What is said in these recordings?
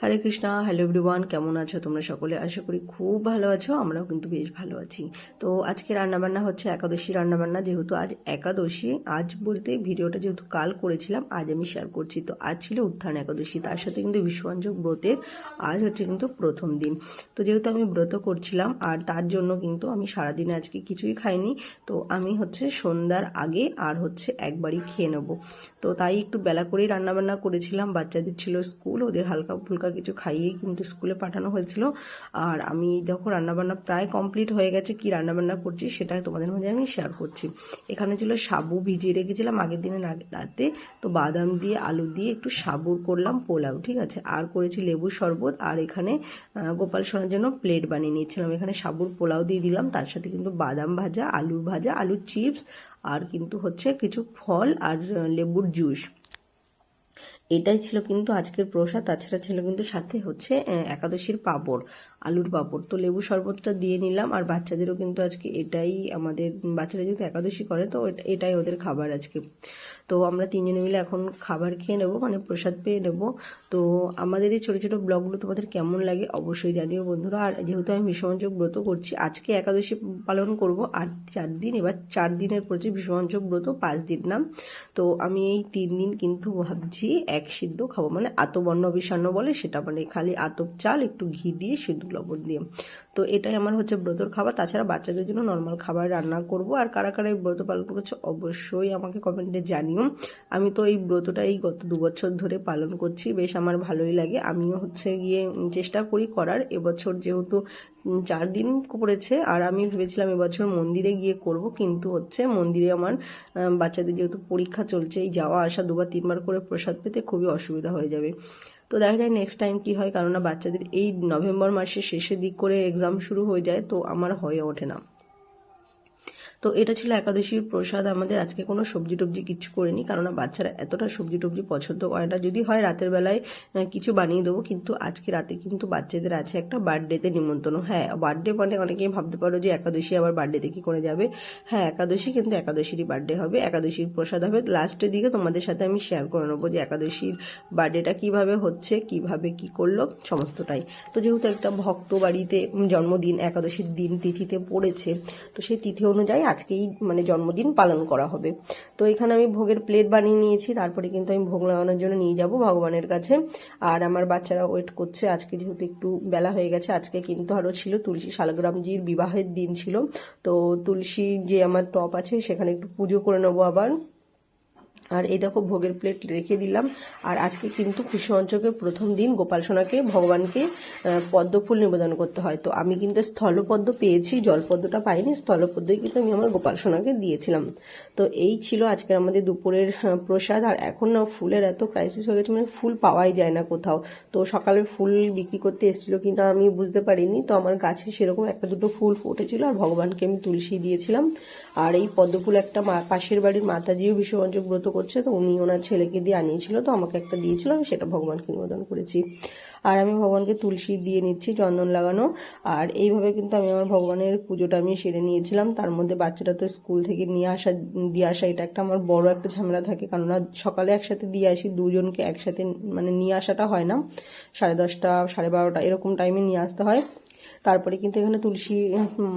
হরে Krishna hello everyone কেমন আছো তোমরা সকলে? আশা করি খুব ভালো আছো, আমরাও কিন্তু বেশ ভালো আছি। তো আজকে রান্নাবান্না হচ্ছে একাদশী রান্নাবান্না, যেহেতু আজ একাদশী, আজ বলতে ভিডিওটা যেহেতু কাল করেছিলাম, আজ আমি শেয়ার করছি। তো আজ ছিল উত্থান একাদশী, তার সাথে কিন্তু বিশ্বঞ্জক ব্রতের আজ হচ্ছে কিন্তু প্রথম দিন। তো যেহেতু আমি ব্রত করছিলাম, আর তার জন্য কিন্তু আমি সারাদিনে আজকে কিছুই খাইনি, তো আমি হচ্ছে সন্ধ্যার আগে আর হচ্ছে একবারই খেয়ে নেব। তো তাই একটু বেলা করেই রান্নাবান্না করেছিলাম, বাচ্চাদের ছিল স্কুল, ওদের হালকা ফুলকা কিছু খাইয়েই কিন্তু স্কুলে পাঠানো হয়েছিল। আর আমি দেখো রান্নাবান্না প্রায় কমপ্লিট হয়ে গেছে, কি রান্নাবান্না করছি সেটা তোমাদের মাঝে আমি শেয়ার করছি। এখানে ছিল সাবু ভিজিয়ে রেখেছিলাম আগের আগে- রাতে তো বাদাম দিয়ে, আলু দিয়ে একটু সাবুর করলাম পোলাও, ঠিক আছে? আর করেছি লেবু শরবত। আর এখানে গোপাল সোনার জন্য প্লেট বানিয়ে নিয়েছিলাম। এখানে সাবুর পোলাও দিয়ে দিলাম। তার সাথে কিন্তু বাদাম ভাজা, আলু ভাজা, আলুর চিপস আর কিন্তু হচ্ছে কিছু ফল আর লেবুর জুস এটাই ছিল কিন্তু আজকের প্রসাদ, তাছাড়া ছিল কিন্তু সাথে হচ্ছে একাদশীর পাঁপড়, আলুর পাঁপড়। তো লেবু শরবতটা দিয়ে নিলাম, আর বাচ্চাদেরও কিন্তু আজকে এটাই আমাদের, বাচ্চারা যেহেতু একাদশী করে, তো এটা- এটাই ওদের খাবার আজকে। তো আমরা তিনজনে মিলে এখন খাবার খেয়ে নেব মানে প্রসাদ পেয়ে নেব। তো আমাদের এই ছোটো ছোটো ব্লগগুলো তোমাদের কেমন লাগে অবশ্যই জানিও বন্ধুরা। আর যেহেতু আমি বিশ্বমঞ্চক ব্রত করছি, আজকে একাদশী পালন করব, আর চার দিন, এবার চার দিনের পড়ছে বিশ্বমঞ্চক ব্রত, পাঁচ দিন নাম। তো আমি এই তিন দিন কিন্তু ভাবছি এক সিদ্ধ খাব। মানে আতবর্ণ বিষান্ন বলে সেটা মানে খালি আতপ চাল, একটু ঘি দিয়ে সিদ্ধ লবণ দিয়ে। তো এটাই আমার হচ্ছে ব্রতর খাবার। তাছাড়া বাচ্চাদের জন্য নর্মাল খাবার রান্না করব। আর কারা কারা এই ব্রত পালন করেছে অবশ্যই আমাকে কমেন্টে জানিও। আমি তো এই ব্রতটা এই গত দু বছর ধরে পালন করছি। বেশ আমার ভালোই লাগে। আমিও হচ্ছে গিয়ে চেষ্টা করি করার। এবছর যেহেতু চার দিন পড়েছে আর আমি ভেবেছিলাম এবছর মন্দিরে গিয়ে করব, কিন্তু হচ্ছে মন্দিরে আমার বাচ্চাদের যেহেতু পরীক্ষা চলছে, এই যাওয়া আসা দুবার তিনবার করে প্রসাদ পেতে খুবই অসুবিধা হয়ে যাবে। তো দেখা যায় নেক্সট টাইম কি হয় কারণ বাচ্চাদের এই নভেম্বর মাসের শেষের দিক করে এক্সাম শুরু হয়ে যায়, তো আমার হয়ে ওঠে না। তো এটা ছিল একাদশীর প্রসাদ। আমাদের আজকে কোনো সবজি টবজি কিছু করিনি কারণ বাচ্চারা এতটা সবজি টবজি পছন্দ করে না। যদি হয় রাতের বেলায় কিছু বানিয়ে দেবো, কিন্তু আজকে রাতে কিন্তু বাচ্চাদের আছে একটা বার্থডেতে নিমন্ত্রণ। হ্যাঁ বার্থডে মানে অনেকেই ভাবতে পারো যে একাদশী আবার বার্থডেতে কি করে যাবে। হ্যাঁ একাদশী কিন্তু একাদশীরই বার্থডে হবে, একাদশীর প্রসাদ হবে। লাস্টের দিকে তোমাদের সাথে আমি শেয়ার করে নেব যে একাদশীর বার্থডেটা কীভাবে হচ্ছে, কীভাবে কি করল, সমস্তটাই। তো যেহেতু একটা ভক্ত বাড়িতে জন্মদিন, একাদশীর দিন তিথিতে পড়েছে, তো সেই তিথি অনুযায়ী আজকেই মানে জন্মদিন পালন করা হবে। তো এখানে আমি ভোগের প্লেট বানিয়ে নিয়েছি, তারপরে কিন্তু আমি ভোগ লাগানোর জন্য নিয়ে যাব ভগবানের কাছে। আর আমার বাচ্চারা ওয়েট করছে, আজকে যেহেতু একটু বেলা হয়ে গেছে, আজকে কিন্তু আরও ছিল তুলসী শালগ্রামজির বিবাহের দিন ছিল। তো তুলসী যে আমার টপ আছে, সেখানে একটু পুজো করে নেব আবার। আর এই দেখো ভোগের প্লেট রেখে দিলাম। আর আজকে কিন্তু কৃষ্ণ অঞ্চলের প্রথম দিন গোপাল সোনাকে, ভগবানকে পদ্মফুল নিবেদন করতে হয়। তো আমি কিন্তু স্থলপদ্ম পেয়েছি, জলপদ্মটা পাইনি, স্থলপদ্মই কিন্তু আমি আমার গোপাল সোনাকে দিয়েছিলাম। তো এই ছিল আজকে আমাদের দুপুরের প্রসাদ। আর এখন না ফুলের এত ক্রাইসিস হয়ে গেছে মানে ফুল পাওয়াই যায় না কোথাও। তো সকালে ফুল বিক্রি করতে এসেছিল কিন্তু আমি বুঝতে পারিনি। তো আমার গাছে সেরকম একটা দুটো ফুল ফুটেছিল আর ভগবানকে আমি তুলসী দিয়েছিলাম। আর এই পদ্মফুল একটা পাশের বাড়ির মাতাজিও বিশ্বমঞ্চক ব্রত করছে, তো উনি ওনার ছেলেকে দিয়ে আনিয়েছিল, তো আমাকে একটা দিয়েছিল, আমি সেটা ভগবানকে নিবেদন করেছি। আর আমি ভগবানকে তুলসী দিয়ে নিচ্ছি, চন্দন লাগানো। আর এইভাবে কিন্তু আমি আমার ভগবানের পুজোটা আমি সেরে নিয়েছিলাম। তার মধ্যে বাচ্চাটা তো স্কুল থেকে নিয়ে আসা, দিয়ে আসা, এটা একটা আমার বড় একটা ঝামেলা থাকে। কারণ সকালে একসাথে দিয়ে আসি, দুজনকে একসাথে মানে নিয়ে আসাটা হয় না। সাড়ে দশটা, সাড়ে বারোটা, এরকম টাইমে নিয়ে আসতে হয়। তারপরে কিন্তু এখানে তুলসী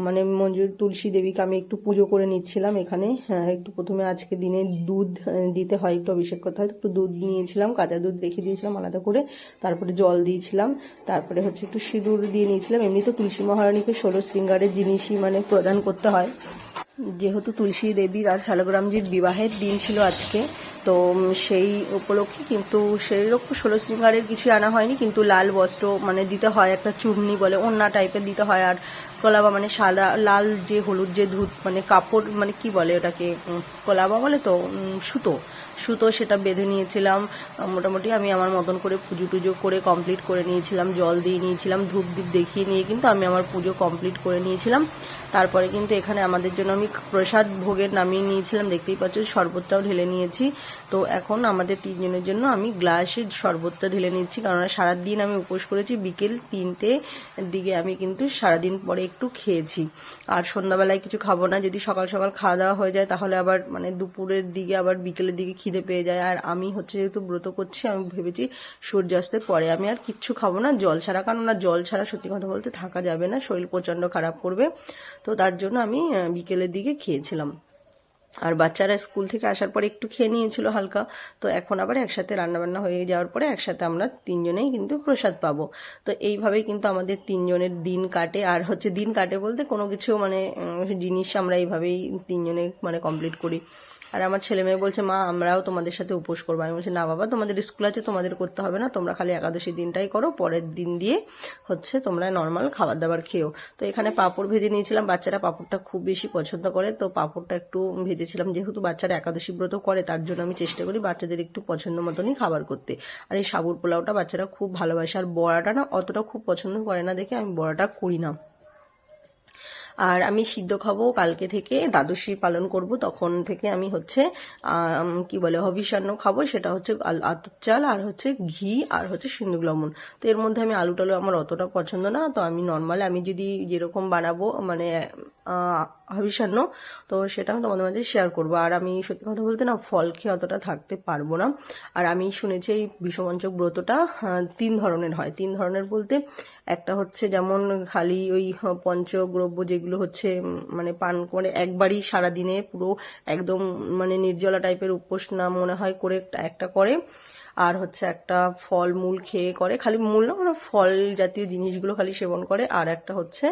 মানে মঞ্জুর তুলসী দেবীকে আমি একটু পুজো করে নিচ্ছিলাম এখানে। হ্যাঁ, একটু প্রথমে আজকে দিনে দুধ দিতে হয় একটু অভিষেক করতে হয় একটু দুধ নিয়েছিলাম কাঁচা দুধ রেখে দিয়েছিলাম আলাদা করে। তারপরে জল দিয়েছিলাম তারপরে হচ্ছে একটু সিঁদুর দিয়ে নিয়েছিলাম। এমনি তো তুলসী মহারানীকে ষোলো শৃঙ্গারের জিনিসই মানে প্রদান করতে হয়। যেহেতু তুলসী দেবীর আর শালগ্রামজির বিবাহের দিন ছিল আজকে তো সেই উপলক্ষে কিন্তু সেই রকম ষোলো শৃঙ্গারের কিছু আনা হয়নি, কিন্তু লাল বস্ত্র মানে দিতে হয়, একটা চূর্ণি বলে অন্য টাইপের দিতে হয়, আর কলাবা মানে সাদা, লাল যে হলুদ যে ধুত মানে কাপড় মানে কি বলে ওটাকে কলাবা বলে তো সুতো। সুতো সেটা বেঁধে নিয়েছিলাম মোটামুটি আমি আমার মতন করে পুজো টুজো করে কমপ্লিট করে নিয়েছিলাম, জল দিয়ে নিয়েছিলাম, ধূপ দ্বীপ দেখিয়ে নিয়ে কিন্তু আমি আমার পুজো কমপ্লিট করে নিয়েছিলাম। তারপরে কিন্তু এখানে আমাদের জন্য আমি প্রসাদ ভোগের নামিয়ে নিয়েছিলাম, দেখতেই পাচ্ছ, শরবতটাও ঢেলে নিয়েছি। তো এখন আমাদের তিনজনের জন্য আমি গ্লাসে শরবতটা ঢেলে নিচ্ছি, কারণ সারাদিন আমি উপোস করেছি, বিকেল তিনটে দিকে আমি কিন্তু সারাদিন পরে একটু খেয়েছি। আর সন্ধ্যাবেলায় কিছু খাব না, যদি সকাল সকাল খাওয়া দাওয়া হয়ে যায়, তাহলে আবার মানে দুপুরের দিকে আবার বিকেলের দিকে খিদে পেয়ে যায়। আর আমি হচ্ছে যেহেতু ব্রত করছি, আমি ভেবেছি সূর্যাস্তের পরে আমি আর কিচ্ছু খাব না, জল ছাড়া, কারণ না জল ছাড়া সত্যি কথা বলতে থাকা যাবে না, শরীর প্রচণ্ড খারাপ করবে। তো তার জন্য আমি বিকেলের দিকে খেয়েছিলাম। আর বাচ্চারা স্কুল থেকে আসার পরে একটু খেয়ে নিয়েছিল হালকা। তো এখন আবার একসাথে রান্নাবান্না হয়ে যাওয়ার পরে একসাথে আমরা তিনজনেই কিন্তু প্রসাদ পাবো। তো এইভাবেই কিন্তু আমাদের তিনজনের দিন কাটে। আর হচ্ছে দিন কাটে বলতে কোনো কিছু মানে জিনিস আমরা এইভাবেই তিনজনে মানে কমপ্লিট করি। আর আমার ছেলে মেয়ে বলছে, মা, আমরাও তোমাদের সাথে উপোস করব। আমি বলছি, না বাবা, তোমাদের স্কুল আছে, তোমাদের করতে হবে না, তোমরা খালি একাদশী দিনটাই করো, পরের দিন দিয়ে হচ্ছে তোমরা নর্মাল খাবার দাবার খেও তো এখানে পাঁপড় ভেজে নিয়েছিলাম, বাচ্চারা পাঁপড়টা খুব বেশি পছন্দ করে, তো পাঁপড়টা একটু ভেজেছিলাম, যেহেতু বাচ্চারা একাদশী ব্রত করে, তার জন্য আমি চেষ্টা করি বাচ্চাদের একটু পছন্দ মতনই খাবার করতে। আর এই সাবুর পোলাওটা বাচ্চারা খুব ভালোবাসে, আর বড়াটা না অতটা খুব পছন্দ করে না, দেখে আমি বড়াটা করি না। আর আমি সিদ্ধ খাব কালকে থেকে, দ্বাদশী পালন করব, তখন থেকে আমি হচ্ছে কি বলে হবিষান্ন খাব, সেটা হচ্ছে আতপ চাল, আর হচ্ছে ঘি, আর হচ্ছে সিন্দুক লবণ। তো এর মধ্যে আমি আলু টালু আমার অতটা পছন্দ না, তো আমি নর্মাল আমি যদি যেরকম বানাবো মানে হবিষান্ন তো সেটা আমি তোমাদের মাঝে শেয়ার করব। আর আমি সত্যি কথা বলতে না, ফল খেয়ে অতটা থাকতে পারব না। আর আমি শুনেছি এই বিষমঞ্চক ব্রতটা তিন ধরনের হয়। তিন ধরনের বলতে, একটা হচ্ছে যেমন খালি ওই পঞ্চগ্রব্য যেগুলো হচ্ছে মানে পান করে একবারই সারাদিনে পুরো একদম মানে নির্জলা টাইপের উপোস না মনে হয় করে একটা করে। আর হচ্ছে একটা ফল মূল খেয়ে করে, খালি মূল না মানে ফল জাতীয় জিনিসগুলো খালি সেবন করে, আর একটা হচ্ছে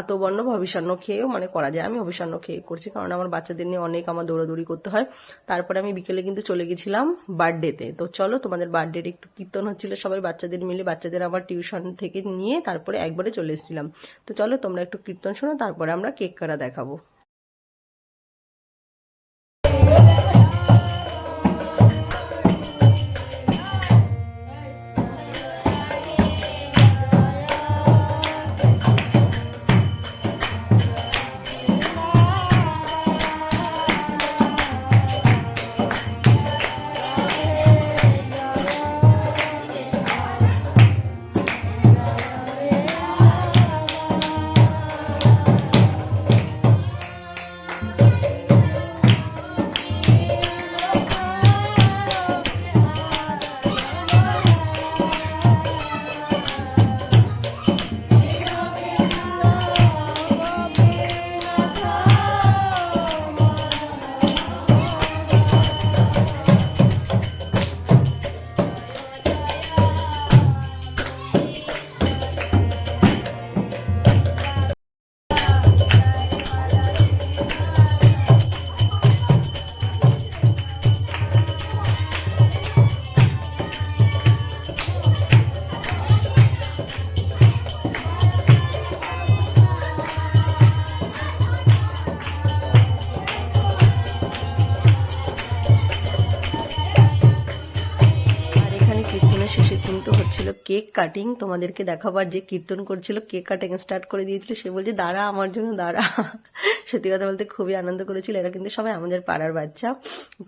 আতবর্ণ বা অভিষান্ন খেয়েও মানে করা যায়। আমি অভিষান্ন খেয়ে করছি, কারণ আমার বাচ্চাদের নিয়ে অনেক আমার দৌড়াদৌড়ি করতে হয়। তারপরে আমি বিকেলে কিন্তু চলে গেছিলাম বার্থডেতে। তো চলো, তোমাদের বার্থডের একটু কীর্তন হচ্ছিল সবাই বাচ্চাদের মিলে, বাচ্চাদের আবার টিউশন থেকে নিয়ে তারপরে একবারে চলে এসেছিলাম। তো চলো, তোমরা একটু কীর্তন শোনো, তারপরে আমরা কেক কাটা দেখাবো। কেক কাটিং তোমাদেরকে দেখাবার যে কীর্তন করছিল, কেক কাটিং স্টার্ট করে দিয়েছিল, সে বলছে, দাঁড়া আমার জন্য, দাঁড়া। সত্যি কথা বলতে খুবই আনন্দ করেছিল, এরা কিন্তু সবাই আমাদের পাড়ার বাচ্চা।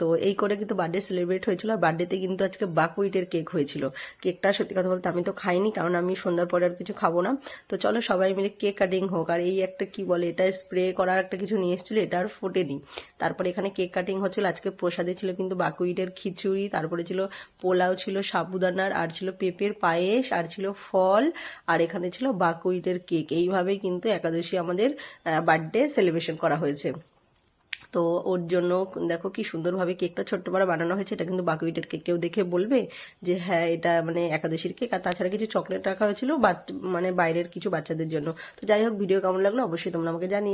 তো এই করে কিন্তু বার্থডে সেলিব্রেট হয়েছিল, আর বার্থডেতে কিন্তু আজকে বাকুইটের কেক হয়েছিল। কেকটা সত্যি কথা বলতে আমি তো খাইনি, কারণ আমি সন্ধ্যার পরে আর কিছু খাব না। তো চলো সবাই মিলে কেক কাটিং হোক, আর এই একটা কি বলে, এটা স্প্রে করার একটা কিছু নিয়ে এসেছিল, এটা আর ফোটেনি। তারপরে এখানে কেক কাটিং হচ্ছিল, আজকে প্রসাদে ছিল কিন্তু বাকুইটের খিচুড়ি, তারপরে ছিল পোলাও ছিল সাবুদানার, আর ছিল পেঁপের পায়েস আর ছিল ফল, আর এখানে ছিল বাকুইটের কেক। এইভাবেই কিন্তু একাদশী আমাদের বার্থডে সেলিব্রেশন করা হয়েছে। তো ওর জন্য দেখো কি সুন্দরভাবে কেকটা ছোট্ট বড় বানানো হয়েছে। এটা কিন্তু বাকুইটের কেক। কেউ দেখে বলবে যে হ্যাঁ এটা মানে একাদশীর কেক। আর তাছাড়া কিছু চকলেট রাখা হয়েছিল মানে বাইরের কিছু বাচ্চাদের জন্য। তো যাই হোক ভিডিও কেমন লাগল অবশ্যই তোমরা আমাকে জানিয়ে